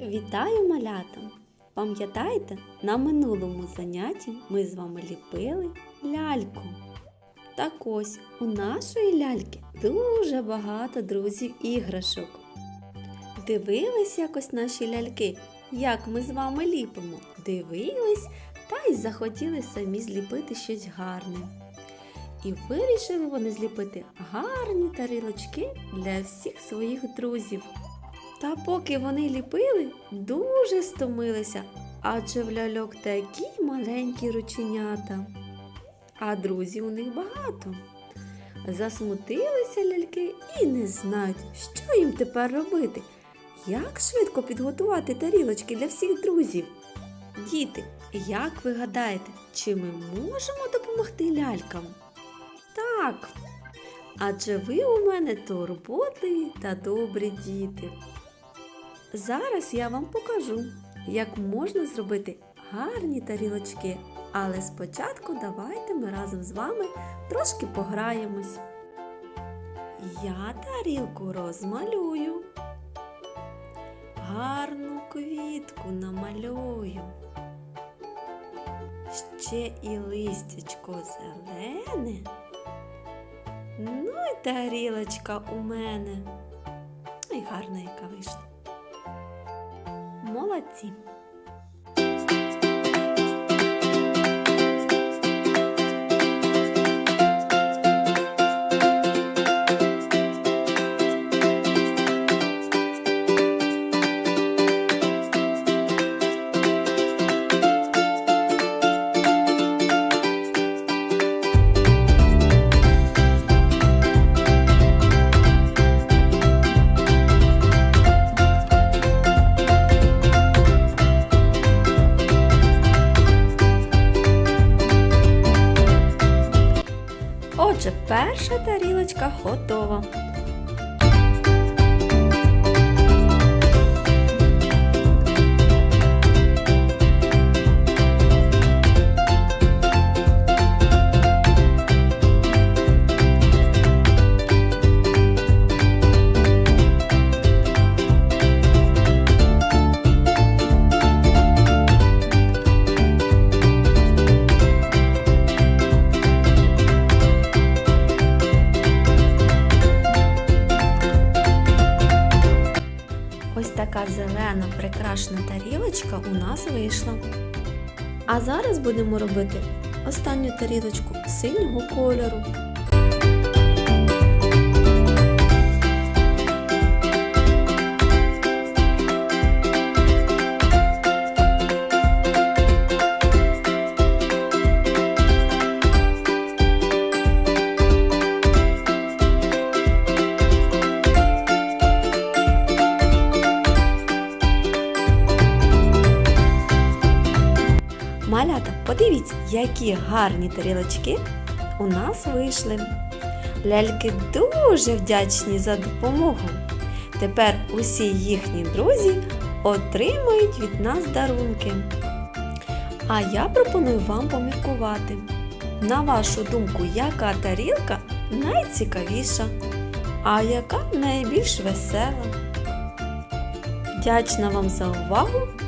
Вітаю малята! Пам'ятаєте, на минулому занятті ми з вами ліпили ляльку. Так ось у нашої ляльки дуже багато друзів іграшок. Дивились якось наші ляльки, як ми з вами ліпимо. Дивились та й захотіли самі зліпити щось гарне. І вирішили вони зліпити гарні тарілочки для всіх своїх друзів. Та поки вони ліпили, дуже стомилися, адже в ляльок такі маленькі рученята. А друзів у них багато. Засмутилися ляльки і не знають, що їм тепер робити. Як швидко підготувати тарілочки для всіх друзів? Діти, як ви гадаєте, чи ми можемо допомогти лялькам? Так, адже ви у мене турботливі та добрі діти. Зараз я вам покажу, як можна зробити гарні тарілочки. Але спочатку давайте ми разом з вами трошки пограємось. Я тарілку розмалюю. Гарну квітку намалюю. Ще і листячко зелене. Ну і тарілочка у мене. Ой, гарна яка вийшла. Молодці. Отже, перша тарілочка готова. Прикрашена тарілочка у нас вийшла. А зараз будемо робити останню тарілочку синього кольору. Малята, подивіться, які гарні тарілочки у нас вийшли. Ляльки дуже вдячні за допомогу. Тепер усі їхні друзі отримують від нас дарунки. А я пропоную вам поміркувати. На вашу думку, яка тарілка найцікавіша, а яка найбільш весела? Вдячна вам за увагу!